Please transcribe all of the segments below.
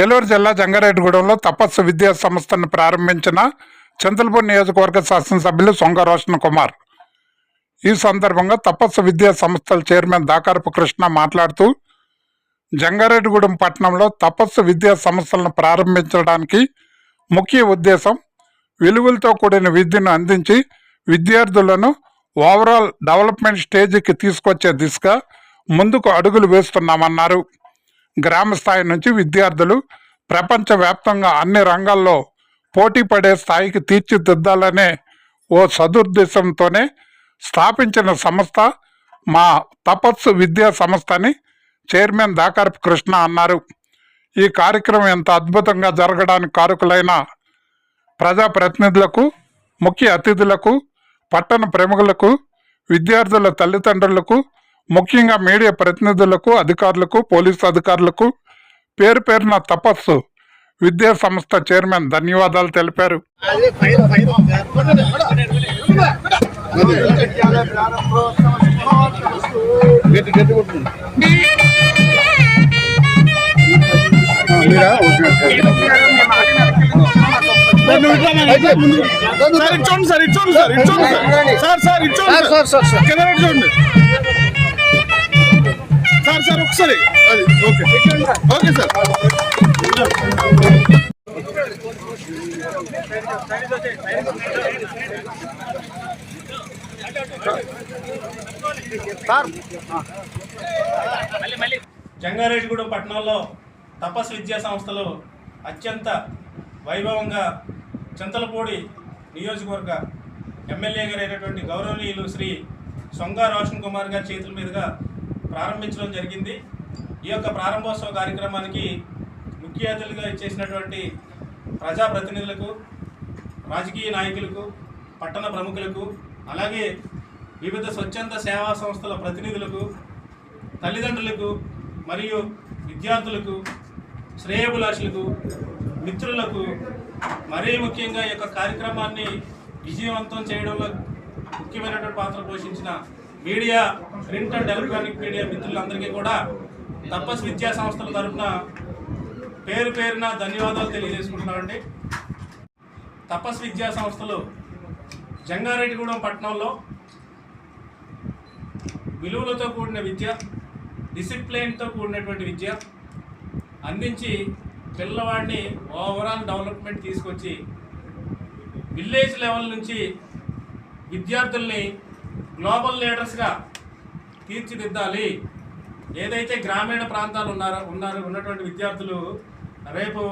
ఏలూరు జిల్లా జంగారెడ్డిగూడెంలో తపస్సు విద్యా సంస్థను ప్రారంభించిన చింతలపూడి నియోజకవర్గ శాసనసభ్యులు సొంగ రోషన్ కుమార్. ఈ సందర్భంగా తపస్సు విద్యా సంస్థల చైర్మన్ దాకారపు కృష్ణ మాట్లాడుతూ జంగారెడ్డిగూడెం పట్టణంలో తపస్సు విద్యా సంస్థలను ప్రారంభించడానికి ముఖ్య ఉద్దేశం విలువలతో కూడిన విద్యను అందించి విద్యార్థులను ఓవరాల్ డెవలప్మెంట్ స్టేజ్కి తీసుకొచ్చే దిశగా ముందుకు అడుగులు వేస్తున్నామన్నారు. గ్రామ స్థాయి నుంచి విద్యార్థులు ప్రపంచవ్యాప్తంగా అన్ని రంగాల్లో పోటీ పడే స్థాయికి తీర్చిదిద్దాలనే ఓ సదుద్దేశంతోనే స్థాపించిన సంస్థ మా తపస్సు విద్యా సంస్థ అని చైర్మన్ దాకారపు కృష్ణ అన్నారు. ఈ కార్యక్రమం ఎంత అద్భుతంగా జరగడానికి కారకులైన ప్రజాప్రతినిధులకు ముఖ్య అతిథులకు పట్టణ ప్రముఖులకు విద్యార్థుల తల్లిదండ్రులకు ముఖ్యంగా మీడియా ప్రతినిధులకు అధికారులకు పోలీసు అధికారులకు పేరు పేరున తపస్సు. విద్యా సంస్థ చైర్మన్ ధన్యవాదాలు తెలిపారు. సార్ ఇచ్చోండి సార్ ఇచ్చోండి సార్. సార్ సార్ సార్ ఇచ్చోండి సార్. సార్ పెట్టి చూడండి సార్ సార్ ఒకసారి. అది ఓకే. Okay sir. జంగారెడ్డిగూడెం పట్టణంలో తపస్ విద్యా సంస్థలు అత్యంత వైభవంగా చింతలపూడి నియోజకవర్గ ఎమ్మెల్యే గారు అయినటువంటి గౌరవనీయులు శ్రీ సొంగ రోషన్ కుమార్ గారి చేతుల మీదుగా ప్రారంభించడం జరిగింది. ఈ యొక్క ప్రారంభోత్సవ కార్యక్రమానికి ముఖ్య అతిథులుగా ఇచ్చేసినటువంటి ప్రజాప్రతినిధులకు రాజకీయ నాయకులకు పట్టణ ప్రముఖులకు అలాగే వివిధ స్వచ్ఛంద సేవా సంస్థల ప్రతినిధులకు తల్లిదండ్రులకు మరియు విద్యార్థులకు శ్రేయభిలాషులకు మిత్రులకు మరీ ముఖ్యంగా ఈ యొక్క కార్యక్రమాన్ని విజయవంతం చేయడంలో ముఖ్యమైనటువంటి పాత్ర పోషించిన media print and electronic media మిత్రులందరికీ కూడా తపస్ విద్యా సంస్థల తరఫున పేరు పేరున ధన్యవాదాలు తెలియజేసుకుంటున్నామండి తపస్ విద్యా సంస్థలు జంగారెడ్డిగూడెం పట్టణంలో విలువలతో కూడిన విద్య డిసిప్లిన్తో కూడినటువంటి విద్య అందించి పిల్లవాడిని ఓవరాల్ డెవలప్మెంట్ తీసుకొచ్చి విలేజ్ లెవెల్ నుంచి విద్యార్థుల్ని గ్లోబల్ లీడర్స్గా తీర్చిదిద్దాలి. ఏదైతే గ్రామీణ ప్రాంతాలు ఉన్నారో ఉన్నారు ఉన్నటువంటి విద్యార్థులు రేపు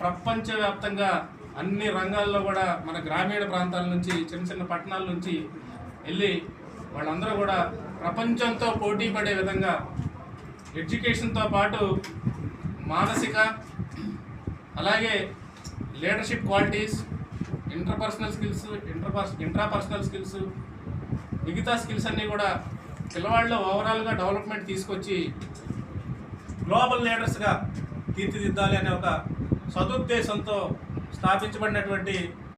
ప్రపంచవ్యాప్తంగా అన్ని రంగాల్లో కూడా మన గ్రామీణ ప్రాంతాల నుంచి చిన్న చిన్న పట్టణాల నుంచి వెళ్ళి వాళ్ళందరూ కూడా ప్రపంచంతో పోటీ పడే విధంగా ఎడ్యుకేషన్తో పాటు మానసిక అలాగే లీడర్షిప్ క్వాలిటీస్ ఇంటర్పర్సనల్ స్కిల్స్ ఇంటర్పర్స్ ఇంట్రాపర్సనల్ స్కిల్స్ మిగతా స్కిల్స్ అన్నీ కూడా పిల్లవాళ్ళలో ఓవరాల్గా డెవలప్మెంట్ తీసుకొచ్చి గ్లోబల్ లీడర్స్గా తీర్చిదిద్దాలి అనే ఒక సదుద్దేశంతో స్థాపించబడినటువంటి